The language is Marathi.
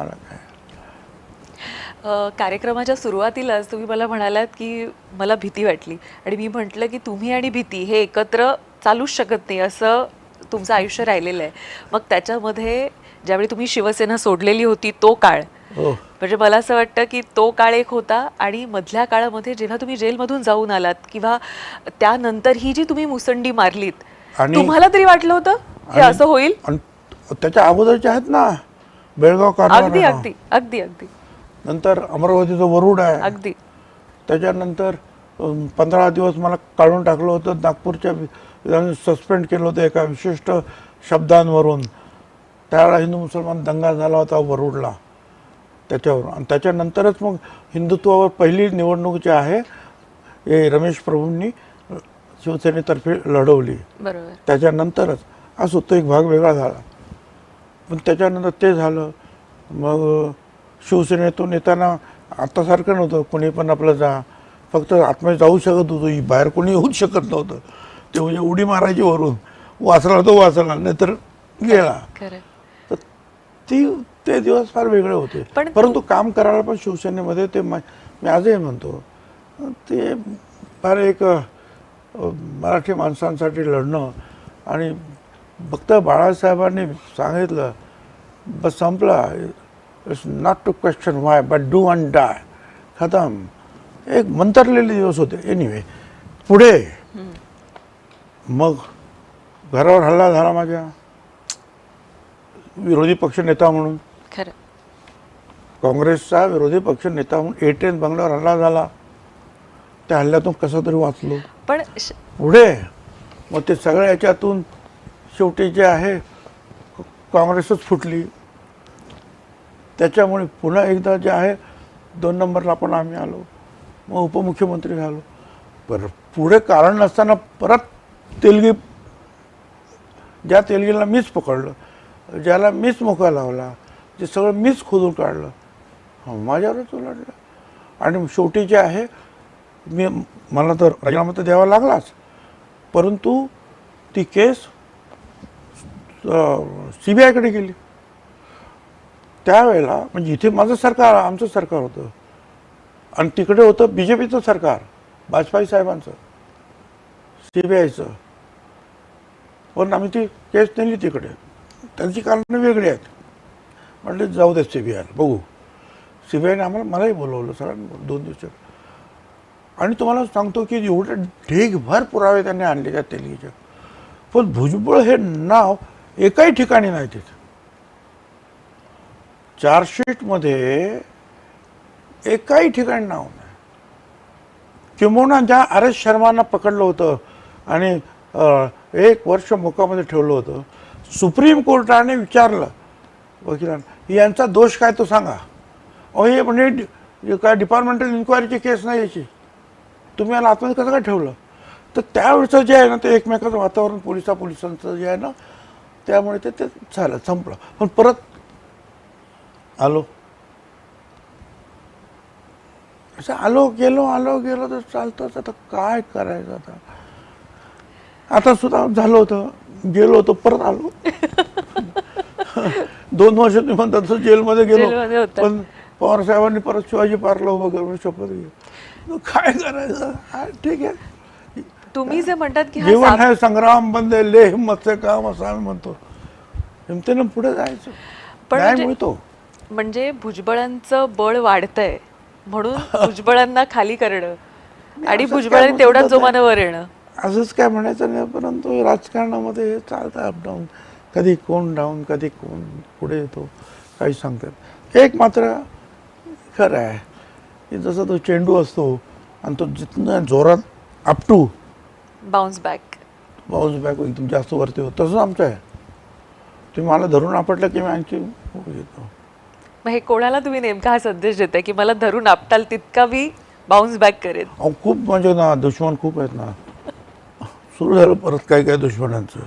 मला काय कार्यक्रमाच्या सुरुवातीलाच तुम्ही मला म्हणालात की मला भीती वाटली. आणि मी म्हटलं की तुम्ही आणि भीती हे एकत्र चालूच शकत नाही असं तुमचं आयुष्य राहिलेलं आहे. मग त्याच्यामध्ये ज्यावेळी तुम्ही शिवसेना सोडलेली होती तो काळ हो. म्हणजे मला असं वाटतं की तो काळ एक होता आणि मधल्या काळामध्ये जेव्हा तुम्ही जेलमधून जाऊन आलात किंवा त्यानंतर ही जी तुम्ही मुसंडी मारलीत तुम्हाला तरी वाटलं होतं हे असं होईल? त्याच्या अगोदरचे आहेत ना बेळगाव अगदी कारवार अगदी अगदी अगदी. नंतर अमरावतीचं वरुड आहे. अगदी. त्याच्यानंतर पंधरा दिवस मला काढून टाकलं होतं. नागपूरच्या सस्पेंड केलं होतं एका विशिष्ट शब्दांवरून. त्यावेळेला हिंदू मुसलमान दंगा झाला होता वरुडला. त्याच्यावर. आणि त्याच्यानंतरच मग हिंदुत्वावर पहिली निवडणूक जी आहे हे रमेश प्रभूंनी अ, शिवसेनेतर्फे लढवली. बरोबर. त्याच्यानंतरच असो तो एक भाग वेगळा झाला. पण त्याच्यानंतर ते झालं. मग शिवसेनेतून येताना आतासारखं नव्हतं. कोणी पण आपलं जा. फक्त आतमध्ये जाऊ शकत होतो. बाहेर कोणी येऊच शकत नव्हतं. ते म्हणजे उडी मारायची वरून. वाचला तो वाचला नाहीतर गेला. तर ती ते दिवस फार वेगळे होते. परंतु काम करायला पण शिवसेनेमध्ये ते मा- मी आजही म्हणतो ते फार एक मराठी माणसांसाठी लढणं आणि फक्त बाळासाहेबांनी सांगितलं बस संपला. It's not to question why but do and die खतम. एक मंतरलेले दिवस होते. एनिवे पुढे. मग घरावर हल्ला झाला माझ्या. विरोधी पक्षनेता म्हणून. खरं. काँग्रेसचा विरोधी पक्ष नेता म्हणून एटेन बंगल्यावर हल्ला झाला. त्या हल्ल्यातून कसं तरी वाचलो. पण पुढे. मग ते सगळ्या याच्यातून शेवटी जे आहे काँग्रेसच फुटली. त्याच्यामुळे पुन्हा एकदा जे आहे दोन नंबरला पण आम्ही आलो. मग उपमुख्यमंत्री झालो. पर पुढे कारण नसताना परत तेलगी ज्या तेलगीला मीच पकडलं ज्याला मीच मोका लावला ते सगळं मीच खोदून काढलं माझ्यावरच उलटलं आणि शेवटी जे आहे मी मला तर राजीनामा तर द्यावा लागलाच. परंतु ती केस सी बी आयकडे गेली. त्यावेळेला म्हणजे इथे माझं सरकार आमचं सरकार होतं. आणि तिकडे होतं बी जे पीचं सरकार वाजपेयी साहेबांचं सी बी आयचं पण आम्ही ती केस नेली तिकडे. त्यांची कारणं वेगळी आहेत. म्हटले जाऊ दे सी बी आयला बघू. सी बी आयने आम्हाला मलाही बोलवलं सगळ्यांना दोन दिवसात. आणि तुम्हाला सांगतो की एवढे ढेगभर पुरावे त्यांनी आणले त्या तेलगीच्या पण भुजबळ हे नाव एकाही ठिकाणी नाही तिथं. चार्जशीटमध्ये एकाही ठिकाणी नाव नाही. किंबहुना ज्या आर एस शर्मांना पकडलं होतं आणि एक वर्ष मुकामध्ये ठेवलं होतं. सुप्रीम कोर्टाने विचारलं वकिलांना यांचा दोष काय तो सांगा. अहो हे म्हणजे काय डिपार्टमेंटल इन्क्वायरीची केस नाही याची. तुम्ही याला आतमध्ये कसं काय ठेवलं? तर त्यावेळचं जे आहे ना ते एकमेकाचं वातावरण पोलिसा पोलिसांचं जे आहे ना त्यामुळे ते ते झालं संपलं. पण परत आलो. असं आलो गेलो आलो गेलो तर चालतंच आता काय करायचं आता? आता सुद्धा झालं होतं. गेलो होतो परत आलो. दोन वर्ष तुम्ही म्हणता तसं जेलमध्ये गेलो. पण पवार साहेबांनी परत शिवाजी पार्कला उभं करून शपथ घेतली. काय करायचं? ठीक आहे. तुम्ही जे म्हणतात की हा जीवन है संग्राम बंदे ले हिम्मतचे काम असं आम्ही म्हणतो. हिमतीनं पुढे जायचं. पण म्हणजे- मिळतो. म्हणजे भुजबळांचं बळ वाढतंय. म्हणून भुजबळांना खाली करणं. आणि भुजबळांनी म्हणतो तेवढ्याच ते? जोमानं वर येणं. असंच काय म्हणायचं नाही परंतु राजकारणामध्ये हे चालतं अपडाऊन कधी कोण डाऊन कधी कोण पुढे येतो काही सांगतात. एक मात्र खरं आहे. की जसा तो चेंडू असतो आणि तो जिथनं जोरात आपटू बाउन्स बॅक बाउन्स बॅक एकदम जास्त वरती होत तसंच आमचं आहे. तुम्ही मला धरून आपटलं की मी आणखी येतो मग हे कोणाला तुम्ही नेमका हा संदेश देताय की मला धरून आपटाल तितका मी बाउन्स बॅक करेन? अहो खूप म्हणजे ना दुश्मन खूप आहेत ना. सुरू झालं परत काय काय दुश्मनांचं